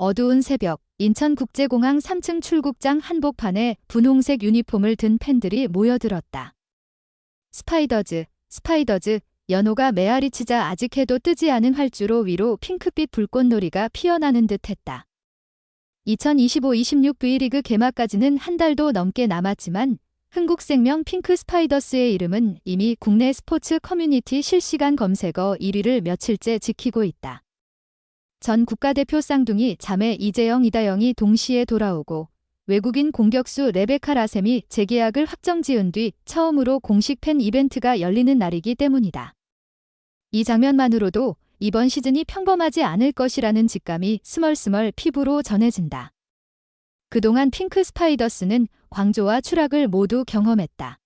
어두운 새벽, 인천국제공항 3층 출국장 한복판에 분홍색 유니폼을 든 팬들이 모여들었다. 스파이더즈, 스파이더즈, 연호가 메아리 치자 아직 해도 뜨지 않은 활주로 위로 핑크빛 불꽃놀이가 피어나는 듯 했다. 2025-26 V리그 개막까지는 한 달도 넘게 남았지만 흥국생명 핑크 스파이더스의 이름은 이미 국내 스포츠 커뮤니티 실시간 검색어 1위를 며칠째 지키고 있다. 전 국가대표 쌍둥이 자매 이재영 이다영이 동시에 돌아오고 외국인 공격수 레베카 라셈이 재계약을 확정 지은 뒤 처음으로 공식 팬 이벤트가 열리는 날이기 때문이다. 이 장면만으로도 이번 시즌이 평범하지 않을 것이라는 직감이 스멀스멀 피부로 전해진다. 그동안 핑크 스파이더스는 광조와 추락을 모두 경험했다.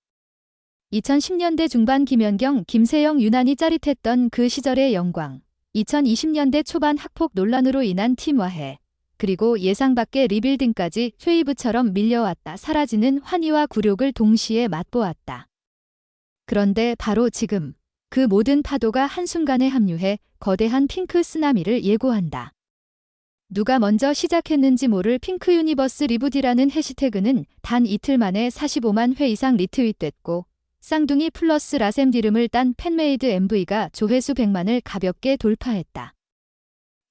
2010년대 중반 김연경, 김세영 유난히 짜릿했던 그 시절의 영광. 2020년대 초반 학폭 논란으로 인한 팀화해. 그리고 예상 밖의 리빌딩까지 쉐이브처럼 밀려왔다 사라지는 환희와 굴욕을 동시에 맛보았다. 그런데 바로 지금 그 모든 파도가 한순간에 합류해 거대한 핑크 쓰나미를 예고한다. 누가 먼저 시작했는지 모를 핑크 유니버스 리부디라는 해시태그는 단 이틀 만에 45만 회 이상 리트윗됐고 쌍둥이 플러스 라셈 디름을 딴 팬메이드 MV가 조회수 100만을 가볍게 돌파했다.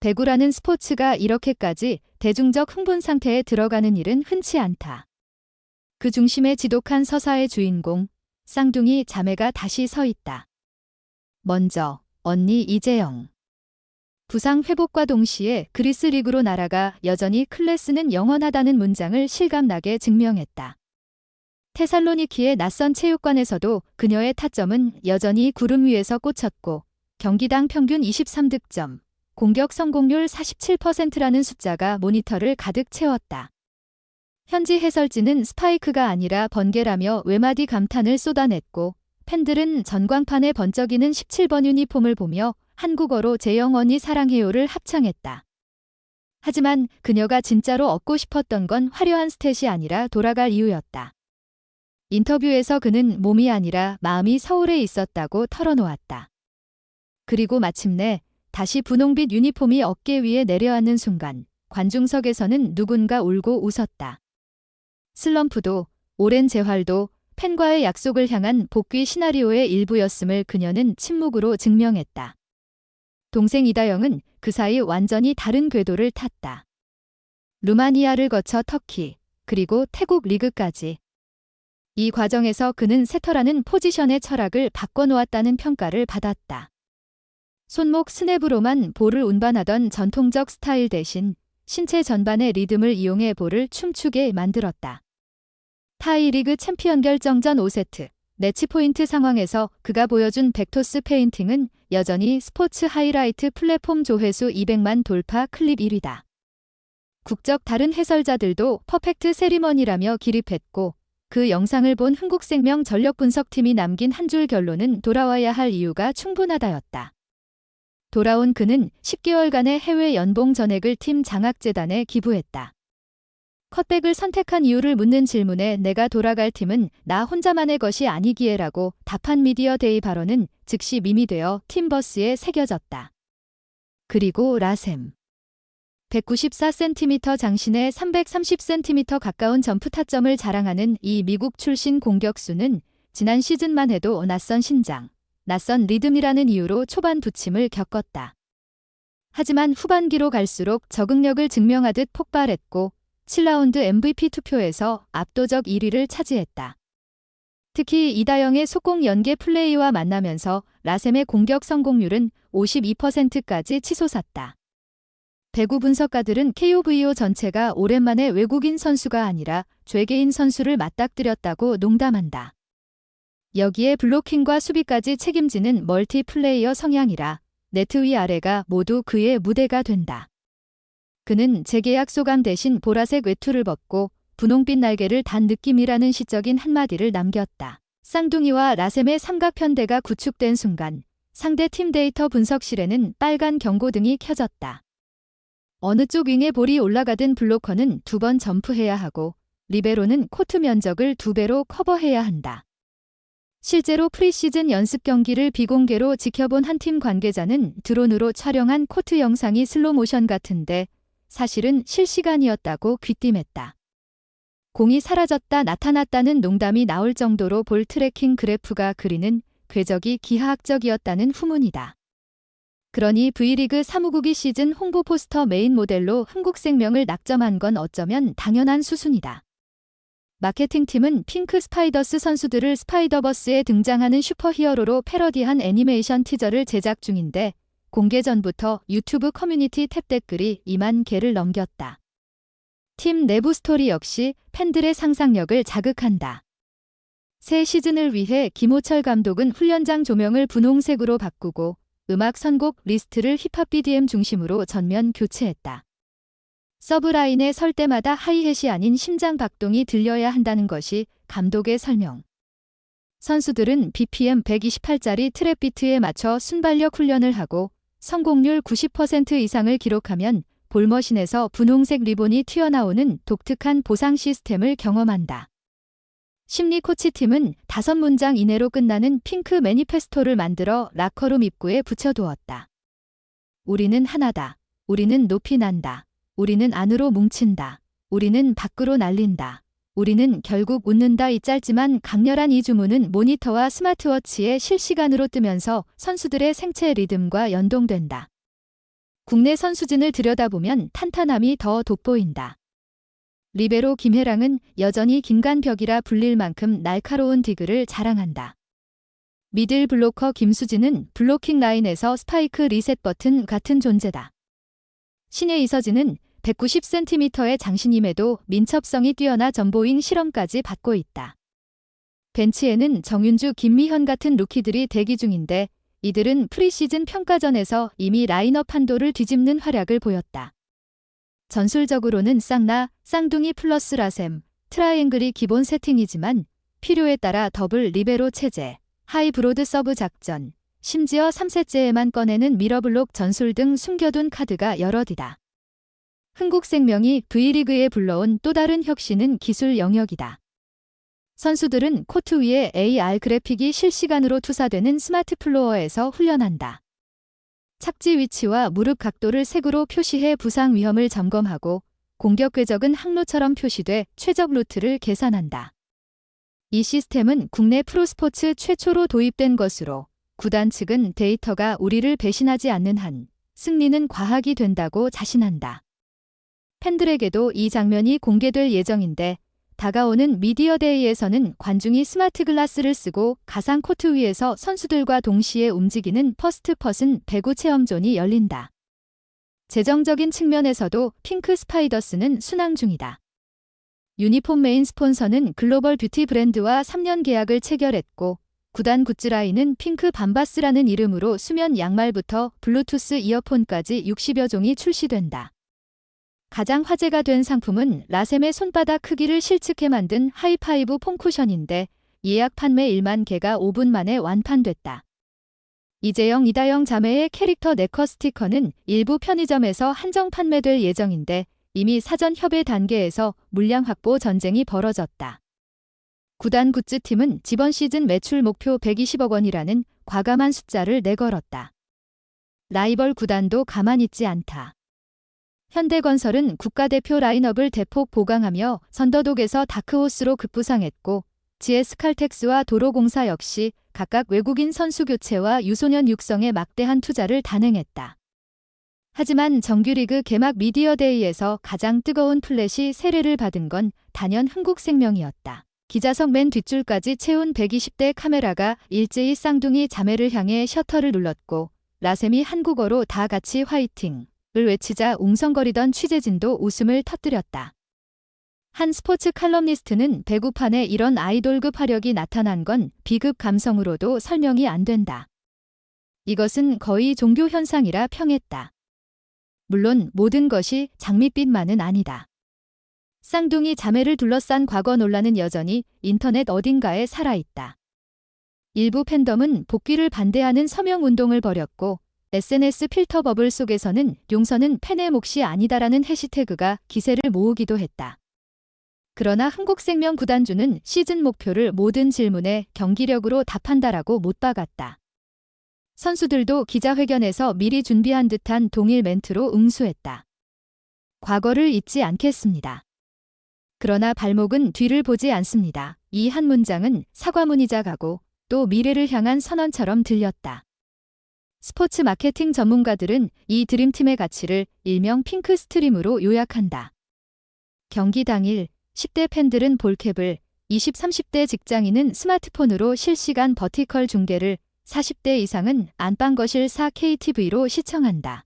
배구라는 스포츠가 이렇게까지 대중적 흥분 상태에 들어가는 일은 흔치 않다. 그 중심에 지독한 서사의 주인공, 쌍둥이 자매가 다시 서 있다. 먼저, 언니 이재영. 부상 회복과 동시에 그리스 리그로 날아가 여전히 클래스는 영원하다는 문장을 실감나게 증명했다. 테살로니키의 낯선 체육관에서도 그녀의 타점은 여전히 구름 위에서 꽂혔고 경기당 평균 23득점, 공격 성공률 47%라는 숫자가 모니터를 가득 채웠다. 현지 해설진은 스파이크가 아니라 번개라며 외마디 감탄을 쏟아냈고 팬들은 전광판에 번쩍이는 17번 유니폼을 보며 한국어로 재영언니 사랑해요를 합창했다. 하지만 그녀가 진짜로 얻고 싶었던 건 화려한 스탯이 아니라 돌아갈 이유였다. 인터뷰에서 그는 몸이 아니라 마음이 서울에 있었다고 털어놓았다. 그리고 마침내 다시 분홍빛 유니폼이 어깨 위에 내려앉는 순간 관중석에서는 누군가 울고 웃었다. 슬럼프도 오랜 재활도 팬과의 약속을 향한 복귀 시나리오의 일부였음을 그녀는 침묵으로 증명했다. 동생 이다영은 그 사이 완전히 다른 궤도를 탔다. 루마니아를 거쳐 터키, 그리고 태국 리그까지. 이 과정에서 그는 세터라는 포지션의 철학을 바꿔놓았다는 평가를 받았다. 손목 스냅으로만 볼을 운반하던 전통적 스타일 대신 신체 전반의 리듬을 이용해 볼을 춤추게 만들었다. 타이리그 챔피언 결정전 5세트 매치 포인트 상황에서 그가 보여준 백토스 페인팅은 여전히 스포츠 하이라이트 플랫폼 조회수 200만 돌파 클립 1위다. 국적 다른 해설자들도 퍼펙트 세리머니라며 기립했고 그 영상을 본 흥국생명 전력분석팀이 남긴 한 줄 결론은 돌아와야 할 이유가 충분하다였다. 돌아온 그는 10개월간의 해외 연봉 전액을 팀 장학재단에 기부했다. 컷백을 선택한 이유를 묻는 질문에 내가 돌아갈 팀은 나 혼자만의 것이 아니기에라고 답한 미디어 데이 발언은 즉시 밈이 되어 팀버스에 새겨졌다. 그리고 라셈. 194cm 장신에 330cm 가까운 점프 타점을 자랑하는 이 미국 출신 공격수는 지난 시즌만 해도 낯선 신장, 낯선 리듬이라는 이유로 초반 부침을 겪었다. 하지만 후반기로 갈수록 적응력을 증명하듯 폭발했고 7라운드 MVP 투표에서 압도적 1위를 차지했다. 특히 이다영의 속공 연계 플레이와 만나면서 라셈의 공격 성공률은 52%까지 치솟았다. 배구 분석가들은 KOVO 전체가 오랜만에 외국인 선수가 아니라 죄개인 선수를 맞닥뜨렸다고 농담한다. 여기에 블로킹과 수비까지 책임지는 멀티플레이어 성향이라 네트 위 아래가 모두 그의 무대가 된다. 그는 재계약 소감 대신 보라색 외투를 벗고 분홍빛 날개를 단 느낌이라는 시적인 한마디를 남겼다. 쌍둥이와 라셈의 삼각편대가 구축된 순간 상대 팀 데이터 분석실에는 빨간 경고등이 켜졌다. 어느 쪽 윙에 볼이 올라가든 블로커는 두 번 점프해야 하고 리베로는 코트 면적을 두 배로 커버해야 한다. 실제로 프리시즌 연습 경기를 비공개로 지켜본 한 팀 관계자는 드론으로 촬영한 코트 영상이 슬로모션 같은데 사실은 실시간이었다고 귀띔했다. 공이 사라졌다 나타났다는 농담이 나올 정도로 볼 트래킹 그래프가 그리는 궤적이 기하학적이었다는 후문이다. 그러니 V리그 사무국이 시즌 홍보 포스터 메인 모델로 흥국생명을 낙점한 건 어쩌면 당연한 수순이다. 마케팅팀은 핑크 스파이더스 선수들을 스파이더버스에 등장하는 슈퍼히어로로 패러디한 애니메이션 티저를 제작 중인데 공개 전부터 유튜브 커뮤니티 탭 댓글이 2만 개를 넘겼다. 팀 내부 스토리 역시 팬들의 상상력을 자극한다. 새 시즌을 위해 김호철 감독은 훈련장 조명을 분홍색으로 바꾸고 음악 선곡 리스트를 힙합 BDM 중심으로 전면 교체했다. 서브라인에 설 때마다 하이햇이 아닌 심장 박동이 들려야 한다는 것이 감독의 설명. 선수들은 BPM 128짜리 트랩 비트에 맞춰 순발력 훈련을 하고 성공률 90% 이상을 기록하면 볼머신에서 분홍색 리본이 튀어나오는 독특한 보상 시스템을 경험한다. 심리 코치팀은 다섯 문장 이내로 끝나는 핑크 매니페스토를 만들어 라커룸 입구에 붙여두었다. 우리는 하나다. 우리는 높이 난다. 우리는 안으로 뭉친다. 우리는 밖으로 날린다. 우리는 결국 웃는다 이 짧지만 강렬한 이 주문은 모니터와 스마트워치에 실시간으로 뜨면서 선수들의 생체 리듬과 연동된다. 국내 선수진을 들여다보면 탄탄함이 더 돋보인다. 리베로 김혜랑은 여전히 김간벽이라 불릴 만큼 날카로운 디그를 자랑한다. 미들 블로커 김수진은 블로킹 라인에서 스파이크 리셋 버튼 같은 존재다. 신의 이서진은 190cm의 장신임에도 민첩성이 뛰어나 전보잉 실험까지 받고 있다. 벤치에는 정윤주, 김미현 같은 루키들이 대기 중인데 이들은 프리시즌 평가전에서 이미 라인업 한도를 뒤집는 활약을 보였다. 전술적으로는 쌍나, 쌍둥이 플러스 라셈, 트라이앵글이 기본 세팅이지만 필요에 따라 더블 리베로 체제, 하이 브로드 서브 작전, 심지어 3세째에만 꺼내는 미러블록 전술 등 숨겨둔 카드가 여럿이다. 흥국생명이 V리그에 불러온 또 다른 혁신은 기술 영역이다. 선수들은 코트 위에 AR 그래픽이 실시간으로 투사되는 스마트 플로어에서 훈련한다. 착지 위치와 무릎 각도를 색으로 표시해 부상 위험을 점검하고 공격 궤적은 항로처럼 표시돼 최적 루트를 계산한다. 이 시스템은 국내 프로스포츠 최초로 도입된 것으로 구단 측은 데이터가 우리를 배신하지 않는 한 승리는 과학이 된다고 자신한다. 팬들에게도 이 장면이 공개될 예정인데 다가오는 미디어 데이에서는 관중이 스마트 글라스를 쓰고 가상 코트 위에서 선수들과 동시에 움직이는 퍼스트 퍼슨 배구 체험존이 열린다. 재정적인 측면에서도 핑크 스파이더스는 순항 중이다. 유니폼 메인 스폰서는 글로벌 뷰티 브랜드와 3년 계약을 체결했고 구단 굿즈 라인은 핑크 밤바스라는 이름으로 수면 양말부터 블루투스 이어폰까지 60여 종이 출시된다. 가장 화제가 된 상품은 라셈의 손바닥 크기를 실측해 만든 하이파이브 폼쿠션인데 예약 판매 1만 개가 5분 만에 완판됐다. 이재영, 이다영 자매의 캐릭터 네커 스티커는 일부 편의점에서 한정 판매될 예정인데 이미 사전 협의 단계에서 물량 확보 전쟁이 벌어졌다. 구단 굿즈팀은 지번 시즌 매출 목표 120억 원이라는 과감한 숫자를 내걸었다. 라이벌 구단도 가만 있지 않다. 현대건설은 국가대표 라인업을 대폭 보강하며 선더독에서 다크호스로 급부상했고 GS칼텍스와 도로공사 역시 각각 외국인 선수 교체와 유소년 육성에 막대한 투자를 단행했다. 하지만 정규리그 개막 미디어데이에서 가장 뜨거운 플랫이 세례를 받은 건 단연 흥국생명이었다. 기자석 맨 뒷줄까지 채운 120대 카메라가 일제히 쌍둥이 자매를 향해 셔터를 눌렀고 라셈이 한국어로 다 같이 화이팅 을 외치자 웅성거리던 취재진도 웃음을 터뜨렸다. 한 스포츠 칼럼니스트는 배구판에 이런 아이돌급 화력이 나타난 건 비급 감성으로도 설명이 안 된다. 이것은 거의 종교 현상이라 평했다. 물론 모든 것이 장밋빛만은 아니다. 쌍둥이 자매를 둘러싼 과거 논란은 여전히 인터넷 어딘가에 살아있다. 일부 팬덤은 복귀를 반대하는 서명 운동을 벌였고 SNS 필터 버블 속에서는 용서는 팬의 몫이 아니다라는 해시태그가 기세를 모으기도 했다. 그러나 한국생명 구단주는 시즌 목표를 모든 질문에 경기력으로 답한다라고 못 박았다. 선수들도 기자회견에서 미리 준비한 듯한 동일 멘트로 응수했다. 과거를 잊지 않겠습니다. 그러나 발목은 뒤를 보지 않습니다. 이 한 문장은 사과문이자 가고 또 미래를 향한 선언처럼 들렸다. 스포츠 마케팅 전문가들은 이 드림팀의 가치를 일명 핑크 스트림으로 요약한다. 경기 당일 10대 팬들은 볼캡을, 20, 30대 직장인은 스마트폰으로 실시간 버티컬 중계를, 40대 이상은 안방거실 4KTV로 시청한다.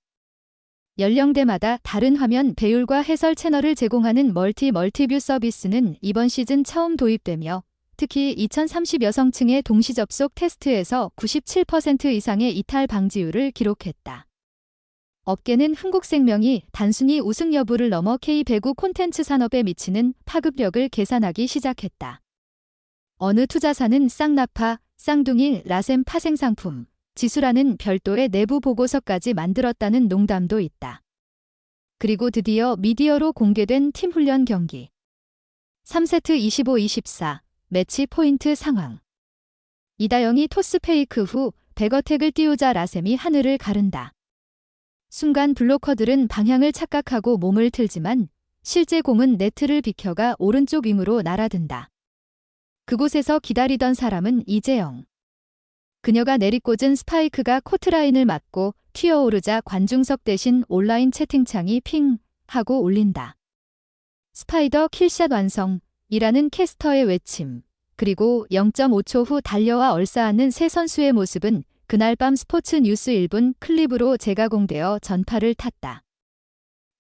연령대마다 다른 화면 배율과 해설 채널을 제공하는 멀티 멀티뷰 서비스는 이번 시즌 처음 도입되며 특히 2030 여성층의 동시 접속 테스트에서 97% 이상의 이탈 방지율을 기록했다. 업계는 흥국생명이 단순히 우승 여부를 넘어 K 배구 콘텐츠 산업에 미치는 파급력을 계산하기 시작했다. 어느 투자사는 쌍나파, 쌍둥이, 라셈 파생 상품, 지수라는 별도의 내부 보고서까지 만들었다는 농담도 있다. 그리고 드디어 미디어로 공개된 팀 훈련 경기. 3세트 25-24 매치 포인트 상황. 이다영이 토스 페이크 후 백어택을 띄우자 라셈이 하늘을 가른다. 순간 블로커들은 방향을 착각하고 몸을 틀지만 실제 공은 네트를 비켜가 오른쪽 윙으로 날아든다. 그곳에서 기다리던 사람은 이재영. 그녀가 내리꽂은 스파이크가 코트라인을 맞고 튀어오르자 관중석 대신 온라인 채팅창이 핑 하고 울린다. 스파이더 킬샷 완성 이라는 캐스터의 외침. 그리고 0.5초 후 달려와 얼싸안는 세 선수의 모습은 그날 밤 스포츠 뉴스 1분 클립으로 재가공되어 전파를 탔다.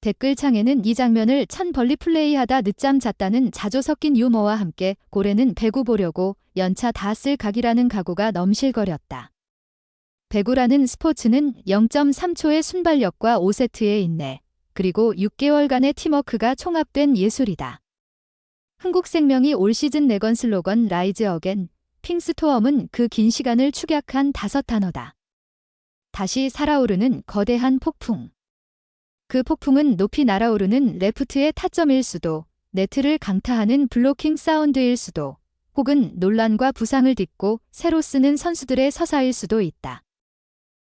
댓글창에는 이 장면을 천 벌리 플레이하다 늦잠 잤다는 자조 섞인 유머와 함께 고래는 배구 보려고 연차 다 쓸 각이라는 각오가 넘실거렸다. 배구라는 스포츠는 0.3초의 순발력과 5세트의 인내, 그리고 6개월간의 팀워크가 총합된 예술이다. 흥국생명이 올 시즌 내건 슬로건 라이즈 어겐, 핑스토엄은 그 긴 시간을 축약한 다섯 단어다. 다시 살아오르는 거대한 폭풍. 그 폭풍은 높이 날아오르는 레프트의 타점일 수도, 네트를 강타하는 블로킹 사운드일 수도, 혹은 논란과 부상을 딛고 새로 쓰는 선수들의 서사일 수도 있다.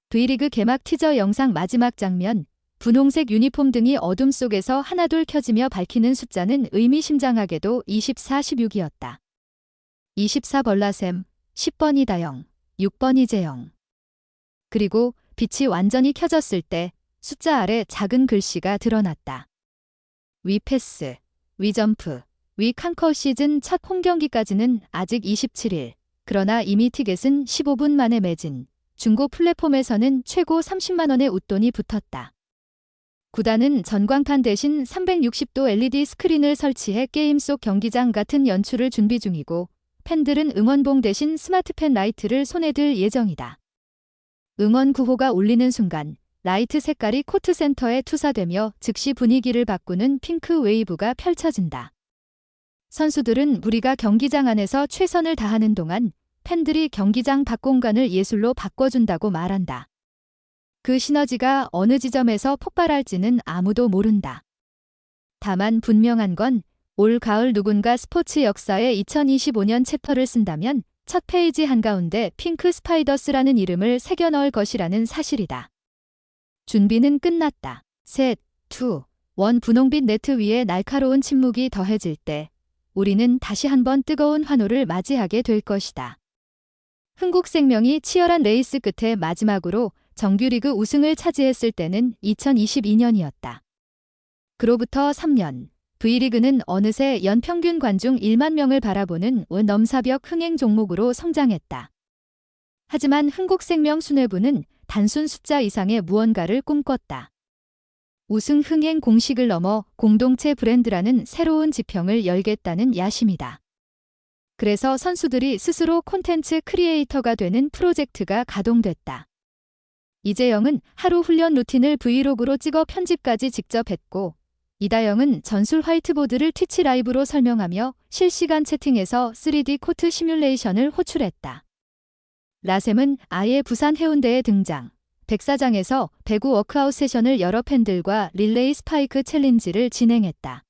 V리그 개막 티저 영상 마지막 장면, 분홍색 유니폼 등이 어둠 속에서 하나둘 켜지며 밝히는 숫자는 의미심장하게도 24, 16이었다. 24 벌라셈, 10번 이 다영, 6번 이 재영. 그리고 빛이 완전히 켜졌을 때 숫자 아래 작은 글씨가 드러났다. 위 패스, 위 점프, 위 칸커 시즌 첫 홈경기까지는 아직 27일. 그러나 이미 티켓은 15분 만에 매진. 중고 플랫폼에서는 최고 30만원의 웃돈이 붙었다. 구단은 전광판 대신 360도 LED 스크린을 설치해 게임 속 경기장 같은 연출을 준비 중이고 팬들은 응원봉 대신 스마트펜 라이트를 손에 들 예정이다. 응원 구호가 울리는 순간 라이트 색깔이 코트 센터에 투사되며 즉시 분위기를 바꾸는 핑크 웨이브가 펼쳐진다. 선수들은 우리가 경기장 안에서 최선을 다하는 동안 팬들이 경기장 밖 공간을 예술로 바꿔준다고 말한다. 그 시너지가 어느 지점에서 폭발할지는 아무도 모른다. 다만 분명한 건 올 가을 누군가 스포츠 역사의 2025년 챕터를 쓴다면 첫 페이지 한가운데 핑크 스파이더스라는 이름을 새겨 넣을 것이라는 사실이다. 준비는 끝났다. 셋, 투, 원 분홍빛 네트 위에 날카로운 침묵이 더해질 때 우리는 다시 한번 뜨거운 환호를 맞이하게 될 것이다. 흥국생명이 치열한 레이스 끝에 마지막으로 정규리그 우승을 차지했을 때는 2022년이었다. 그로부터 3년, V리그는 어느새 연평균 관중 1만 명을 바라보는 넘사벽 흥행 종목으로 성장했다. 하지만 흥국생명 수뇌부는 단순 숫자 이상의 무언가를 꿈꿨다. 우승 흥행 공식을 넘어 공동체 브랜드라는 새로운 지평을 열겠다는 야심이다. 그래서 선수들이 스스로 콘텐츠 크리에이터가 되는 프로젝트가 가동됐다. 이재영은 하루 훈련 루틴을 브이로그로 찍어 편집까지 직접 했고, 이다영은 전술 화이트보드를 티치 라이브로 설명하며 실시간 채팅에서 3D 코트 시뮬레이션을 호출했다. 라셈은 아예 부산 해운대에 등장. 백사장에서 배구 워크아웃 세션을 여러 팬들과 릴레이 스파이크 챌린지를 진행했다.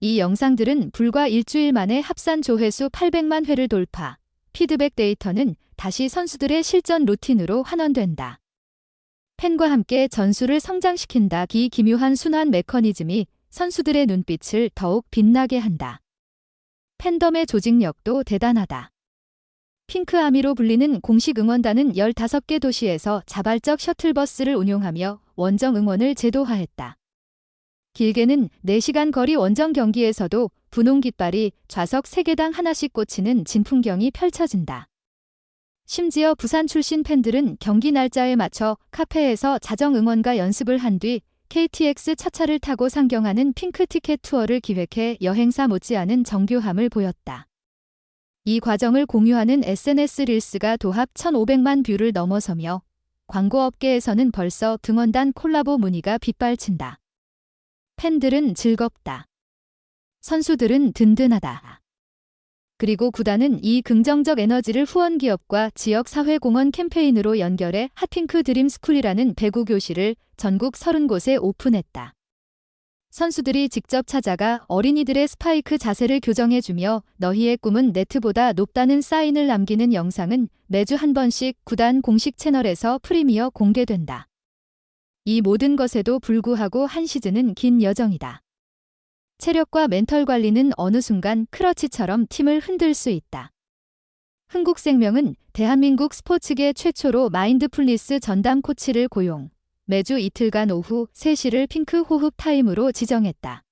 이 영상들은 불과 일주일 만에 합산 조회수 800만 회를 돌파, 피드백 데이터는 다시 선수들의 실전 루틴으로 환원된다. 팬과 함께 전술을 성장시킨다. 이 기묘한 순환 메커니즘이 선수들의 눈빛을 더욱 빛나게 한다. 팬덤의 조직력도 대단하다. 핑크아미로 불리는 공식 응원단은 15개 도시에서 자발적 셔틀버스를 운용하며 원정 응원을 제도화했다. 길게는 4시간 거리 원정 경기에서도 분홍 깃발이 좌석 3개당 하나씩 꽂히는 진풍경이 펼쳐진다. 심지어 부산 출신 팬들은 경기 날짜에 맞춰 카페에서 자정 응원과 연습을 한 뒤 KTX 차차를 타고 상경하는 핑크 티켓 투어를 기획해 여행사 못지않은 정교함을 보였다. 이 과정을 공유하는 SNS 릴스가 도합 1,500만 뷰를 넘어서며 광고업계에서는 벌써 등원단 콜라보 문의가 빗발친다. 팬들은 즐겁다. 선수들은 든든하다. 그리고 구단은 이 긍정적 에너지를 후원 기업과 지역 사회 공헌 캠페인으로 연결해 핫핑크 드림 스쿨이라는 배구 교실을 전국 30곳에 오픈했다. 선수들이 직접 찾아가 어린이들의 스파이크 자세를 교정해주며 너희의 꿈은 네트보다 높다는 사인을 남기는 영상은 매주 한 번씩 구단 공식 채널에서 프리미어 공개된다. 이 모든 것에도 불구하고 한 시즌은 긴 여정이다. 체력과 멘털 관리는 어느 순간 크러치처럼 팀을 흔들 수 있다. 흥국생명은 대한민국 스포츠계 최초로 마인드풀리스 전담 코치를 고용, 매주 이틀간 오후 3시를 핑크 호흡 타임으로 지정했다.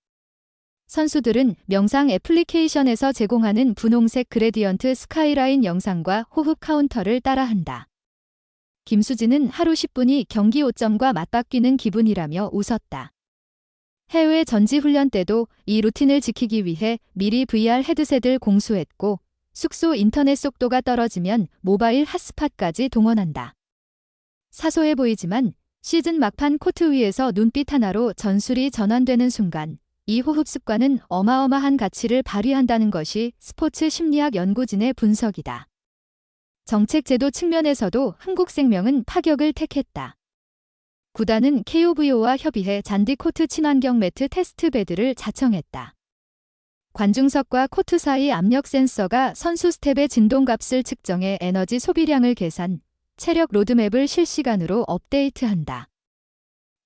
선수들은 명상 애플리케이션에서 제공하는 분홍색 그레디언트 스카이라인 영상과 호흡 카운터를 따라한다. 김수진은 하루 10분이 경기 5점과 맞바뀌는 기분이라며 웃었다. 해외 전지 훈련 때도 이 루틴을 지키기 위해 미리 VR 헤드셋을 공수했고 숙소 인터넷 속도가 떨어지면 모바일 핫스팟까지 동원한다. 사소해 보이지만 시즌 막판 코트 위에서 눈빛 하나로 전술이 전환되는 순간 이 호흡 습관은 어마어마한 가치를 발휘한다는 것이 스포츠 심리학 연구진의 분석이다. 정책 제도 측면에서도 한국생명은 파격을 택했다. 구단은 KOVO와 협의해 잔디 코트 친환경 매트 테스트 베드를 자청했다. 관중석과 코트 사이 압력 센서가 선수 스텝의 진동값을 측정해 에너지 소비량을 계산, 체력 로드맵을 실시간으로 업데이트한다.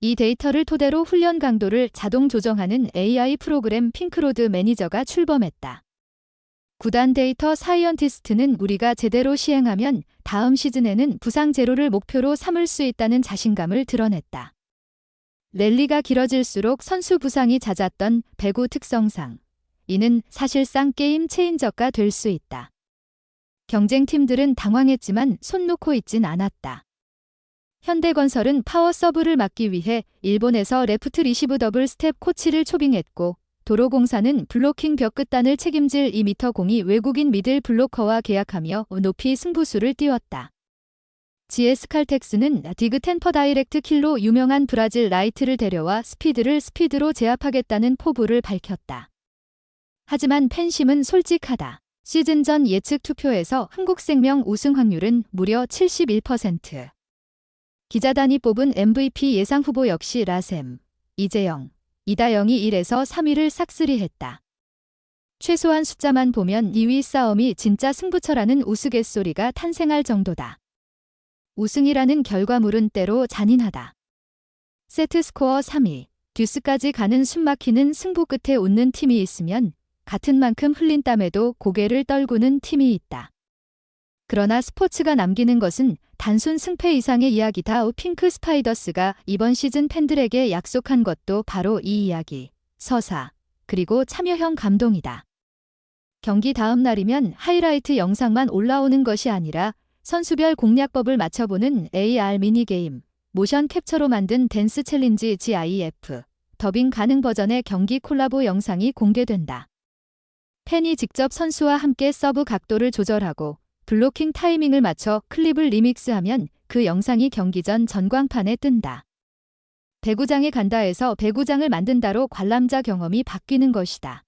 이 데이터를 토대로 훈련 강도를 자동 조정하는 AI 프로그램 핑크로드 매니저가 출범했다. 구단 데이터 사이언티스트는 우리가 제대로 시행하면 다음 시즌에는 부상 제로를 목표로 삼을 수 있다는 자신감을 드러냈다. 랠리가 길어질수록 선수 부상이 잦았던 배구 특성상 이는 사실상 게임 체인저가 될 수 있다. 경쟁팀들은 당황했지만 손 놓고 있진 않았다. 현대건설은 파워 서브를 막기 위해 일본에서 레프트 리시브 더블 스텝 코치를 초빙했고 도로공사는 블로킹 벽 끝단을 책임질 2m 공이 외국인 미들 블로커와 계약하며 높이 승부수를 띄웠다. GS 칼텍스는 디그 텐퍼 다이렉트 킬로 유명한 브라질 라이트를 데려와 스피드를 스피드로 제압하겠다는 포부를 밝혔다. 하지만 팬심은 솔직하다. 시즌 전 예측 투표에서 한국생명 우승 확률은 무려 71%. 기자단이 뽑은 MVP 예상 후보 역시 라셈, 이재영, 이다영이 1에서 3위를 싹쓸이 했다. 최소한 숫자만 보면 2위 싸움이 진짜 승부처라는 우스갯소리가 탄생할 정도다. 우승이라는 결과물은 때로 잔인하다. 세트 스코어 3위, 듀스까지 가는 숨막히는 승부 끝에 웃는 팀이 있으면 같은 만큼 흘린 땀에도 고개를 떨구는 팀이 있다. 그러나 스포츠가 남기는 것은 단순 승패 이상의 이야기다. 핑크 스파이더스가 이번 시즌 팬들에게 약속한 것도 바로 이 이야기, 서사, 그리고 참여형 감동이다. 경기 다음 날이면 하이라이트 영상만 올라오는 것이 아니라 선수별 공략법을 맞춰보는 AR 미니게임, 모션 캡처로 만든 댄스 챌린지 GIF, 더빙 가능 버전의 경기 콜라보 영상이 공개된다. 팬이 직접 선수와 함께 서브 각도를 조절하고 블로킹 타이밍을 맞춰 클립을 리믹스하면 그 영상이 경기 전 전광판에 뜬다. 배구장에 간다에서 배구장을 만든다로 관람자 경험이 바뀌는 것이다.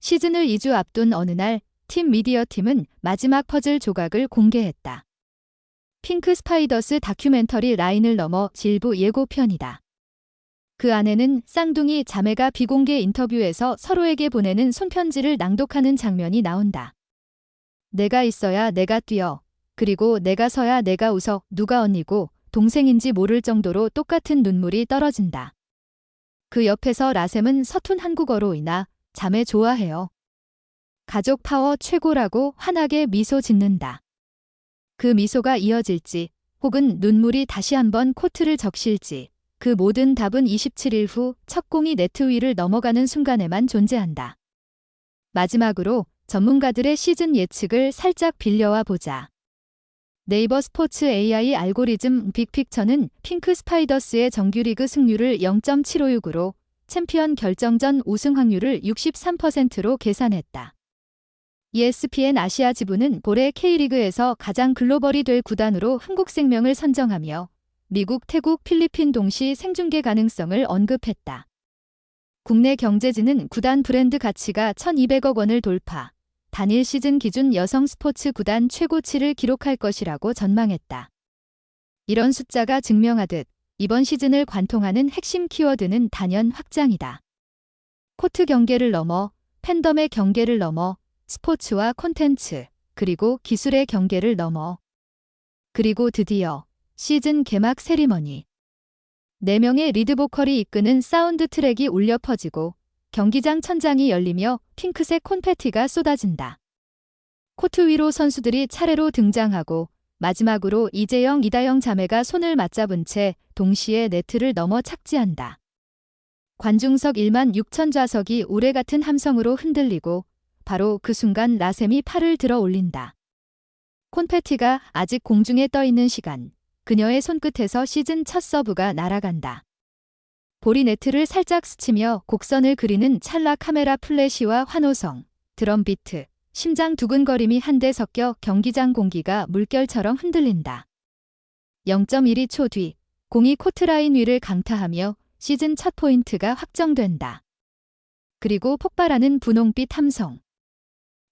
시즌을 2주 앞둔 어느 날 팀 미디어 팀은 마지막 퍼즐 조각을 공개했다. 핑크 스파이더스 다큐멘터리 라인을 넘어 질부 예고편이다. 그 안에는 쌍둥이 자매가 비공개 인터뷰에서 서로에게 보내는 손편지를 낭독하는 장면이 나온다. 내가 있어야 내가 뛰어. 그리고 내가 서야 내가 웃어. 누가 언니고 동생인지 모를 정도로 똑같은 눈물이 떨어진다. 그 옆에서 라셈은 서툰 한국어로 이나 자매 좋아해요. 가족 파워 최고라고 환하게 미소 짓는다. 그 미소가 이어질지 혹은 눈물이 다시 한번 코트를 적실지 그 모든 답은 27일 후 첫 공이 네트 위를 넘어가는 순간에만 존재한다. 마지막으로 전문가들의 시즌 예측을 살짝 빌려와 보자. 네이버 스포츠 AI 알고리즘 빅픽처는 핑크 스파이더스의 정규리그 승률을 0.756으로 챔피언 결정전 우승 확률을 63%로 계산했다. ESPN 아시아 지부는 올해 K리그에서 가장 글로벌이 될 구단으로 한국생명을 선정하며 미국, 태국, 필리핀 동시 생중계 가능성을 언급했다. 국내 경제지는 구단 브랜드 가치가 1200억 원을 돌파, 단일 시즌 기준 여성 스포츠 구단 최고치를 기록할 것이라고 전망했다. 이런 숫자가 증명하듯 이번 시즌을 관통하는 핵심 키워드는 단연 확장이다. 코트 경계를 넘어 팬덤의 경계를 넘어 스포츠와 콘텐츠 그리고 기술의 경계를 넘어 그리고 드디어 시즌 개막 세리머니 4명의 리드보컬이 이끄는 사운드 트랙이 울려 퍼지고 경기장 천장이 열리며 핑크색 콘페티가 쏟아진다. 코트 위로 선수들이 차례로 등장하고 마지막으로 이재영, 이다영 자매가 손을 맞잡은 채 동시에 네트를 넘어 착지한다. 관중석 1만 6천 좌석이 우레 같은 함성으로 흔들리고 바로 그 순간 라셈이 팔을 들어 올린다. 콘페티가 아직 공중에 떠 있는 시간, 그녀의 손끝에서 시즌 첫 서브가 날아간다. 볼이 네트를 살짝 스치며 곡선을 그리는 찰나 카메라 플래시와 환호성, 드럼 비트, 심장 두근거림이 한데 섞여 경기장 공기가 물결처럼 흔들린다. 0.12초 뒤, 공이 코트라인 위를 강타하며 시즌 첫 포인트가 확정된다. 그리고 폭발하는 분홍빛 함성.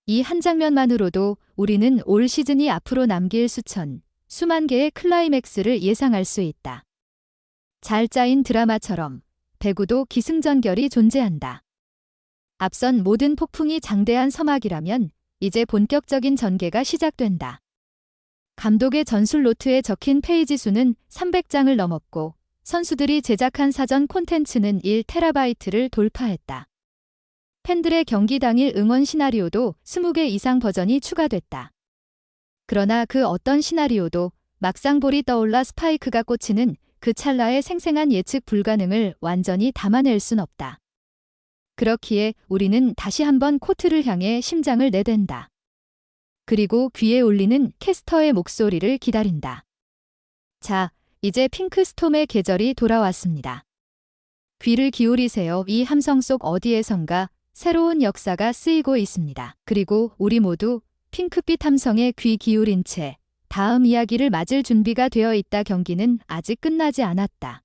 이 한 장면만으로도 우리는 올 시즌이 앞으로 남길 수천, 수만 개의 클라이맥스를 예상할 수 있다. 잘 짜인 드라마처럼 배구도 기승전결이 존재한다. 앞선 모든 폭풍이 장대한 서막이라면 이제 본격적인 전개가 시작된다. 감독의 전술 노트에 적힌 페이지 수는 300장을 넘었고 선수들이 제작한 사전 콘텐츠는 1테라바이트를 돌파했다. 팬들의 경기 당일 응원 시나리오도 20개 이상 버전이 추가됐다. 그러나 그 어떤 시나리오도 막상 볼이 떠올라 스파이크가 꽂히는 그 찰나의 생생한 예측 불가능을 완전히 담아낼 순 없다. 그렇기에 우리는 다시 한번 코트를 향해 심장을 내댄다. 그리고 귀에 울리는 캐스터의 목소리를 기다린다. 자, 이제 핑크스톰의 계절이 돌아왔습니다. 귀를 기울이세요. 이 함성 속 어디에선가 새로운 역사가 쓰이고 있습니다. 그리고 우리 모두 핑크빛 함성에 귀 기울인 채 다음 이야기를 맞을 준비가 되어 있다 경기는 아직 끝나지 않았다.